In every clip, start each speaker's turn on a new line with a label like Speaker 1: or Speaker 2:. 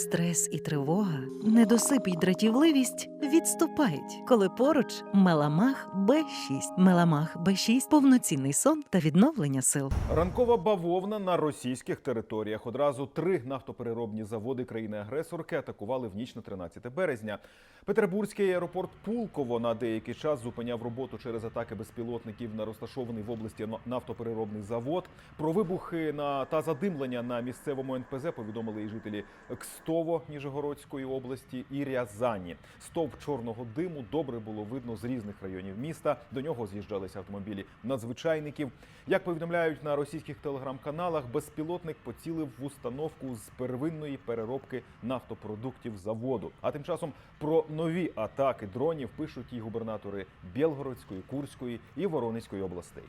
Speaker 1: Стрес і тривога, недосип і дратівливість відступають, коли поруч Меламах Б6. Меламах Б6 – повноцінний сон та відновлення сил.
Speaker 2: Ранкова бавовна на російських територіях. Одразу три нафтопереробні заводи країни-агресорки атакували в ніч на 13 березня. Петербурзький аеропорт Пулково на деякий час зупиняв роботу через атаки безпілотників на розташований в області на- нафтопереробний завод. Про вибухи на та задимлення на місцевому НПЗ повідомили і жителі Кстово Ніжегородської області і Рязані. Стовп чорного диму добре було видно з різних районів міста. До нього з'їжджалися автомобілі надзвичайників. Як повідомляють на російських телеграм-каналах, безпілотник поцілив в установку з первинної переробки нафтопродуктів заводу. А тим часом про нові атаки дронів пишуть і губернатори Білгородської, Курської і Воронезької областей.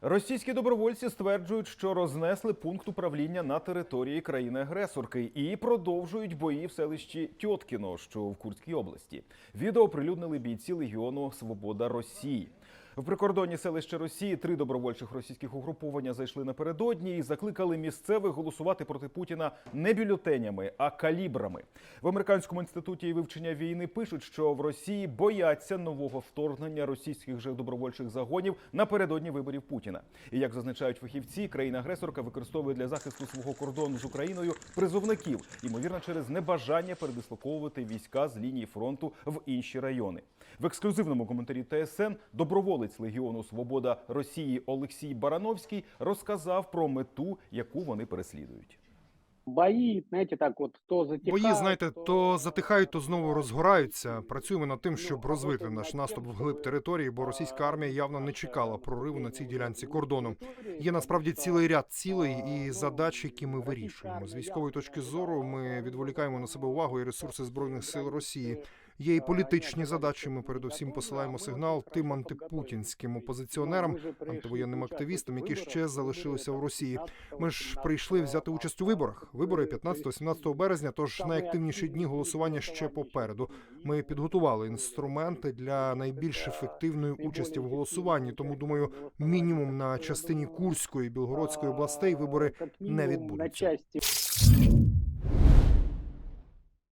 Speaker 2: Російські добровольці стверджують, що рознесли пункт управління на території країни-агресорки і продовжують бої в селищі Тьоткіно, що в Курській області. Відео оприлюднили бійці Легіону Свобода Росії. В прикордонні селища Росії три добровольчих російських угруповання зайшли напередодні і закликали місцевих голосувати проти Путіна не бюлетенями, а калібрами. В американському інституті вивчення війни пишуть, що в Росії бояться нового вторгнення російських же добровольчих загонів напередодні виборів Путіна. І як зазначають фахівці, країна-агресорка використовує для захисту свого кордону з Україною призовників, ймовірно, через небажання передислоковувати війська з лінії фронту в інші райони. В ексклюзивному коментарі ТСН доброволець Легіону Свобода Росії Олексій Барановський розказав про мету, яку вони переслідують.
Speaker 3: Бої, знаєте, так от то затихають,
Speaker 4: Бої, знаєте, то затихають, то знову розгораються. Працюємо над тим, щоб розвити наш наступ вглиб території, бо російська армія явно не чекала прориву на цій ділянці кордону. Є насправді цілий ряд цілей і задач, які ми вирішуємо. З військової точки зору ми відволікаємо на себе увагу і ресурси збройних сил Росії. Є і політичні задачі. Ми передусім посилаємо сигнал тим антипутінським опозиціонерам, антивоєнним активістам, які ще залишилися в Росії. Ми ж прийшли взяти участь у виборах. Вибори 15-17 березня. Тож найактивніші дні голосування ще попереду. Ми підготували інструменти для найбільш ефективної участі в голосуванні. Тому думаю, мінімум на частині Курської і Білгородської областей вибори не відбудуться.